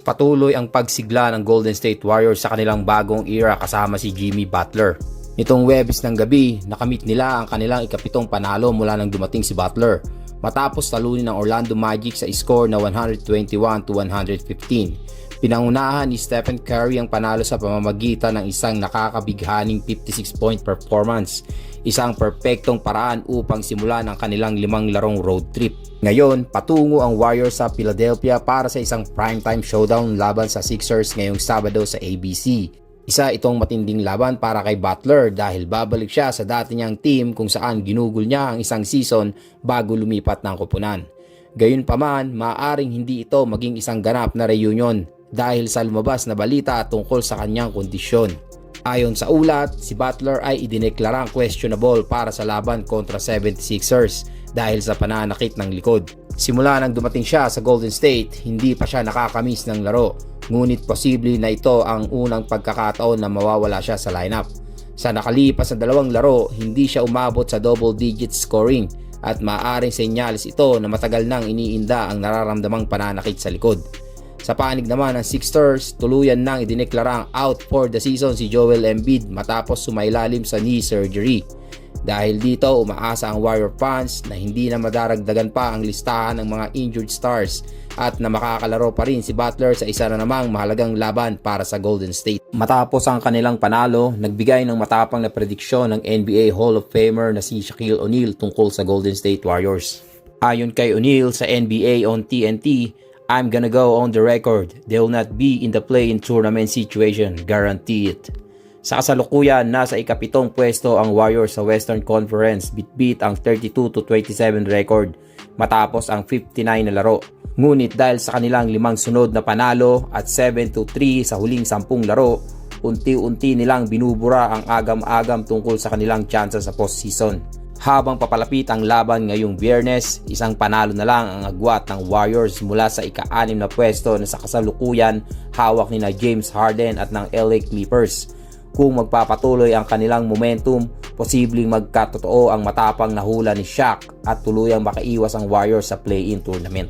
Patuloy ang pagsigla ng Golden State Warriors sa kanilang bagong era kasama si Jimmy Butler. Nitong Webes ng gabi, nakamit nila ang kanilang ikapitong panalo mula nang dumating si Butler matapos talunin ng Orlando Magic sa score na 121 to 115. Pinangunahan ni Stephen Curry ang panalo sa pamamagitan ng isang nakakabighaning 56-point performance, isang perpektong paraan upang simulan ang kanilang limang larong road trip. Ngayon, patungo ang Warriors sa Philadelphia para sa isang primetime showdown laban sa Sixers ngayong Sabado sa ABC. Isa itong matinding laban para kay Butler dahil babalik siya sa dati niyang team kung saan ginugol niya ang isang season bago lumipat ng kupunan. Gayunpaman, maaaring hindi ito maging isang ganap na reunion dahil sa lumabas na balita tungkol sa kanyang kondisyon. Ayon sa ulat, si Butler ay idineklarang questionable para sa laban kontra 76ers dahil sa pananakit ng likod. Simula nang dumating siya sa Golden State, hindi pa siya nakakamiss ng laro, ngunit posible na ito ang unang pagkakataon na mawawala siya sa lineup. Sa nakalipas na dalawang laro, hindi siya umabot sa double digit scoring at maaaring senyales ito na matagal nang iniinda ang nararamdamang pananakit sa likod. Sa panig naman ng Sixers, tuluyan nang idineklarang out for the season si Joel Embiid matapos sumailalim sa knee surgery. Dahil dito, umaasa ang Warrior fans na hindi na madaragdagan pa ang listahan ng mga injured stars at na makakalaro pa rin si Butler sa isa na namang mahalagang laban para sa Golden State. Matapos ang kanilang panalo, nagbigay ng matapang na prediksyon ng NBA Hall of Famer na si Shaquille O'Neal tungkol sa Golden State Warriors. Ayon kay O'Neal sa NBA on TNT, I'm gonna go on the record. They will not be in the play-in tournament situation. Guarantee it. Sa kasalukuyan, nasa ikapitong pwesto ang Warriors sa Western Conference bitbit ang 32 to 27 record matapos ang 59 na laro. Ngunit dahil sa kanilang limang sunod na panalo at 7 to 3 sa huling sampung laro, unti-unti nilang binubura ang agam-agam tungkol sa kanilang tsansa sa postseason. Habang papalapit ang laban ngayong biyernes, isang panalo na lang ang agwat ng Warriors mula sa ika-anim na pwesto na sa kasalukuyan hawak ni na James Harden at ng LA Clippers. Kung magpapatuloy ang kanilang momentum, posibleng magkatotoo ang matapang na hula ni Shaq at tuluyang makaiwas ang Warriors sa play-in tournament.